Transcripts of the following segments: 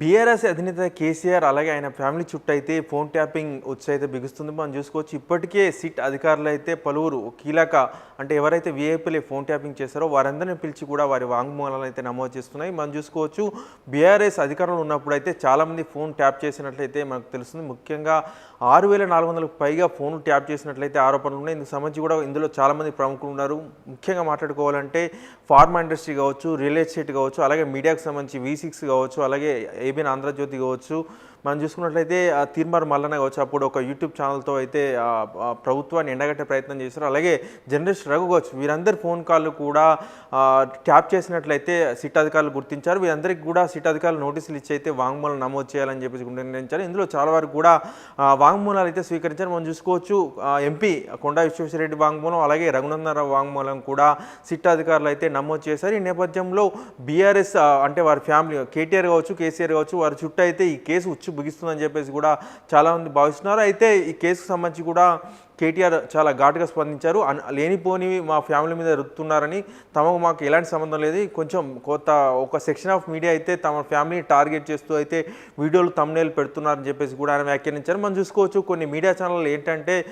BRS అధినేత కేసీఆర్ అలాగే ఆయన ఫ్యామిలీ చుట్టూ అయితే ఫోన్ ట్యాపింగ్ వచ్చి అయితే బిగుస్తుంది. మనం చూసుకోవచ్చు ఇప్పటికే సిట్ అధికారులు అయితే పలువురు కీలక అంటే ఎవరైతే వీఐపీలు ఫోన్ ట్యాపింగ్ చేస్తారో వారందరిని పిలిచి కూడా వారి వాంగ్మూలాలు అయితే నమోదు చేస్తున్నాయి. మనం చూసుకోవచ్చు బీఆర్ఎస్ అధికారంలో ఉన్నప్పుడు అయితే చాలామంది ఫోన్ ట్యాప్ చేసినట్లయితే మనకు తెలుస్తుంది. ముఖ్యంగా ఆరు వేల నాలుగు వందలకు పైగా ఫోన్ ట్యాప్ చేసినట్లయితే ఆరోపణలు ఉన్నాయి. ఇందుకు సంబంధించి కూడా ఇందులో చాలామంది ప్రముఖులు ఉన్నారు. ముఖ్యంగా మాట్లాడుకోవాలంటే ఫార్మా ఇండస్ట్రీ కావచ్చు రియల్ ఎస్టేట్ కావచ్చు అలాగే మీడియాకు సంబంధించి వి సిక్స్ కావచ్చు అలాగే ఏబిఎన్ ఆంధ్రజ్యోతి కావచ్చు మనం చూసుకున్నట్లయితే తీర్మార్ మల్లన్న కావచ్చు అప్పుడు ఒక యూట్యూబ్ ఛానల్తో అయితే ప్రభుత్వాన్ని ఎండగట్టే ప్రయత్నం చేశారు. అలాగే జర్నలిస్ట్ రఘు కావచ్చు వీరందరి ఫోన్ కాల్లు కూడా ట్యాప్ చేసినట్లయితే సిట్ అధికారులు గుర్తించారు. వీరందరికీ కూడా సిట్ అధికారులు నోటీసులు ఇచ్చి అయితే వాంగ్మూలం నమోదు చేయాలని చెప్పేసి నిర్ణయించారు. ఇందులో చాలా వరకు కూడా వాంగ్మూలాలు అయితే స్వీకరించారు. మనం చూసుకోవచ్చు ఎంపీ కొండా విశ్వేశ్వరరెడ్డి వాంగ్మూలం అలాగే రఘునందనరావు వాంగ్మూలం కూడా సిట్ అధికారులు అయితే నమోదు చేశారు. ఈ నేపథ్యంలో బీఆర్ఎస్ అంటే వారి ఫ్యామిలీ కేటీఆర్ కావచ్చు కేసీఆర్ కావచ్చు వారి చుట్టూ అయితే ఈ కేసు ఉచ్చు బిగిస్తుందని చెప్పేసి కూడా చాలామంది భావిస్తున్నారు. అయితే ఈ కేసుకు సంబంధించి కూడా కేటీఆర్ చాలా ఘాటుగా స్పందించారు. అన్- లేనిపోనివి మా ఫ్యామిలీ మీద రుతున్నారని తమకు మాకు ఎలాంటి సంబంధం లేదు. కొంచెం కొత్త ఒక సెక్షన్ ఆఫ్ మీడియా అయితే తమ ఫ్యామిలీని టార్గెట్ చేస్తూ అయితే వీడియోలు తమ్నేలు పెడుతున్నారని చెప్పేసి కూడా ఆయన వ్యాఖ్యానించారు. మనం చూసుకోవచ్చు కొన్ని మీడియా ఛానళ్ళు ఏంటంటే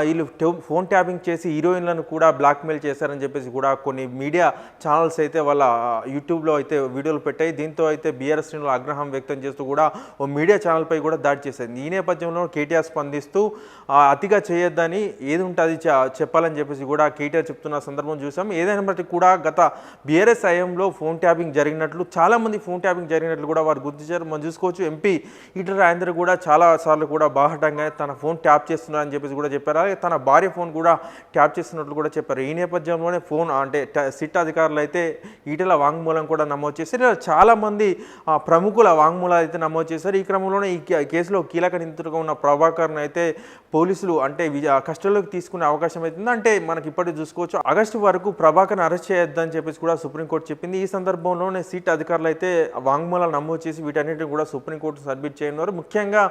వీళ్ళు ఫోన్ ట్యాపింగ్ చేసి హీరోయిన్లను కూడా బ్లాక్మెయిల్ చేశారని చెప్పేసి కూడా కొన్ని మీడియా ఛానల్స్ అయితే వాళ్ళ యూట్యూబ్లో అయితే వీడియోలు పెట్టాయి. దీంతో అయితే బీఆర్ఎస్ శ్రేణులు ఆగ్రహం వ్యక్తం చేస్తూ కూడా ఓ మీడియా ఛానల్పై కూడా దాడి చేశారు. ఈ నేపథ్యంలో కేటీఆర్ స్పందిస్తూ అతిగా చేయొద్దని ఏది ఉంటుంది చెప్పాలని చెప్పేసి కూడా కేటీఆర్ చెప్తున్న సందర్భం చూసాం. ఏదైనప్పటికీ కూడా గత బీఆర్ఎస్ హయాంలో ఫోన్ ట్యాపింగ్ జరిగినట్లు చాలామంది ఫోన్ ట్యాపింగ్ జరిగినట్లు కూడా వారు గుర్తించారు మనం చూసుకోవచ్చు ఎంపీ ఈటల రాజేందర్ కూడా చాలా సార్లు కూడా బాహటంగా తన ఫోన్ ట్యాప్ చేస్తున్నారని చెప్పేసి కూడా చెప్పారు. అలాగే తన భార్య ఫోన్ కూడా ట్యాప్ చేస్తున్నట్లు కూడా చెప్పారు. ఈ నేపథ్యంలోనే ఫోన్ అంటే సిట్ అధికారులు అయితే ఈటల వాంగ్మూలం కూడా నమోదు చేశారు. ఇలా చాలామంది ప్రముఖుల వాంగ్మూలాలు అయితే నమోదు చేశారు. ఈ క్రమంలోనే ఈ కే- కేసులో కీలక నిందితుడుగా ఉన్న ప్రభాకర్ను అయితే పోలీసులు అంటే విజ- కస్టడీలోకి తీసుకునే అవకాశం అవుతుంది అంటే మనకి ఇప్పటికి చూసుకోవచ్చు ఆగస్టు వరకు ప్రభాకర్ అరెస్ట్ చేయొద్దని చెప్పేసి కూడా సుప్రీంకోర్టు చెప్పింది. ఈ సందర్భంలోనే సీట్ అధికారులు అయితే వాంగ్మూలాలు నమోదు చేసి వీటన్నిటిని కూడా సుప్రీంకోర్టు సబ్మిట్ చేయనున్నారు. ముఖ్యంగా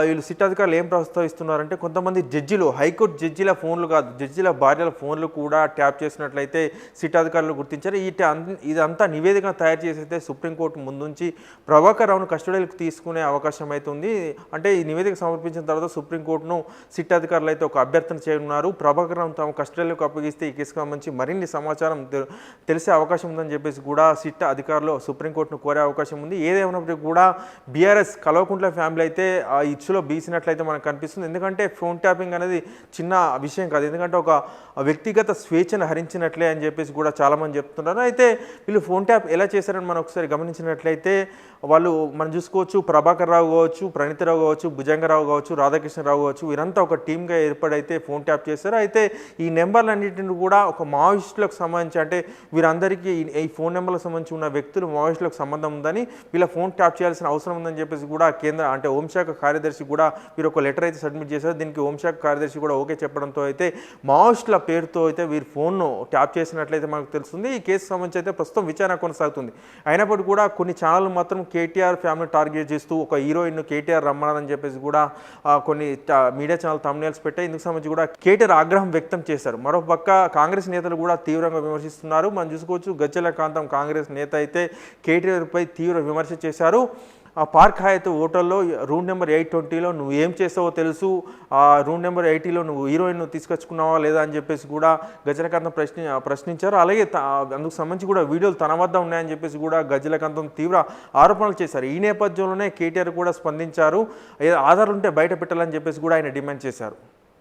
వీళ్ళు సిట్ అధికారులు ఏం ప్రస్తావిస్తున్నారంటే కొంతమంది జడ్జిలు హైకోర్టు జడ్జిల ఫోన్లు కాదు జడ్జిల భార్యల ఫోన్లు కూడా ట్యాప్ చేసినట్లయితే సిట్ అధికారులు గుర్తించారు. ఈ ఇదంతా నివేదిక తయారు చేసి అయితే సుప్రీంకోర్టు ముందుంచి ప్రభాకర్ రావును కస్టడీలకు తీసుకునే అవకాశం అయితే ఉంది. అంటే ఈ నివేదిక సమర్పించిన తర్వాత సుప్రీంకోర్టును సిట్ అధికారులు అయితే ఒక అభ్యర్థన చేయనున్నారు. ప్రభాకర్ రావు తమ కస్టడీలకు అప్పగిస్తే ఈ కేసుకు సంబంధించి మరిన్ని సమాచారం తె- తెలిసే అవకాశం ఉందని చెప్పేసి కూడా సిట్ అధికారులు సుప్రీంకోర్టును కోరే అవకాశం ఉంది. ఏదేమైనప్పటికీ కూడా బీఆర్ఎస్ కల్వకుంట్ల ఫ్యామిలీ అయితే ఈ ఇచ్చులో బీసినట్లయితే మనకు కనిపిస్తుంది. ఎందుకంటే ఫోన్ ట్యాపింగ్ అనేది చిన్న విషయం కాదు. ఎందుకంటే ఒక వ్యక్తిగత స్వేచ్ఛను హరించినట్లే అని చెప్పేసి కూడా చాలామంది చెప్తున్నారు అయితే వీళ్ళు ఫోన్ ట్యాప్ ఎలా చేశారని మనం ఒకసారి గమనించినట్లయితే వాళ్ళు మనం చూసుకోవచ్చు ప్రభాకర్ రావు కావచ్చు ప్రణీతరావు కావచ్చు భుజంగరావు కావచ్చు రాధాకృష్ణరావు కావచ్చు వీరంతా ఒక టీమ్గా ఏర్పడైతే ఫోన్ ట్యాప్ చేశారు. అయితే ఈ నెంబర్లన్నింటిని కూడా ఒక మావోయిస్టులకు సంబంధించి అంటే వీరందరికీ ఈ- ఫోన్ నెంబర్లకు సంబంధించి ఉన్న వ్యక్తులు మావోయిస్టులకు సంబంధం ఉందని వీళ్ళ ఫోన్ ట్యాప్ చేయాల్సిన అవసరం ఉందని చెప్పేసి కూడా కేంద్ర అంటే హోంశాఖ కార్యదర్శి కూడా వీరు ఒక లెటర్ అయితే సబ్మిట్ చేశారు. దీనికి హోంశాఖ కార్యదర్శి కూడా ఓకే చెప్పడంతో అయితే మావోయిస్టుల పేరుతో అయితే వీరి ఫోన్ను ట్యాప్ చేసినట్లయితే మనకు తెలుస్తుంది. ఈ కేసు సంబంధించి అయితే ప్రస్తుతం విచారణ కొనసాగుతుంది. అయినప్పటికీ కూడా కొన్ని ఛానల్ మాత్రం కేటీఆర్ ఫ్యామిలీ టార్గెట్ చేస్తూ ఒక హీరోయిన్ కేటీఆర్ రమ్మన్నారని చెప్పేసి కూడా కొన్ని మీడియా ఛానల్ తమ్నేల్స్ పెట్టాయి ఇందుకు సంబంధించి కూడా కేటీఆర్ ఆగ్రహం వ్యక్తం చేశారు. మరోపక్క కాంగ్రెస్ నేతలు కూడా తీవ్రంగా విమర్శిస్తున్నారు. మనం చూసుకోవచ్చు గజ్జల కాంతం కాంగ్రెస్ నేత అయితే కేటీఆర్పై తీవ్ర విమర్శ చేశారు. ఆ పార్క్ హయత్ హోటల్లో రూమ్ నెంబర్ ఎయిట్ ట్వంటీలో నువ్వు ఏం చేసావో తెలుసు. ఆ రూమ్ నెంబర్ ఎయిటీలో నువ్వు హీరోయిన్ తీసుకొచ్చుకున్నావా లేదా అని చెప్పేసి కూడా గజలకాంతం ప్రశ్ని ప్రశ్నించారు. అలాగే అందుకు సంబంధించి కూడా వీడియోలు తన వద్ద ఉన్నాయని చెప్పేసి కూడా గజలకాంతం తీవ్ర ఆరోపణలు చేశారు. ఈ నేపథ్యంలోనే కేటీఆర్ కూడా స్పందించారు. ఏ ఆధారాలు ఉంటే బయట పెట్టాలని చెప్పేసి కూడా ఆయన డిమాండ్ చేశారు.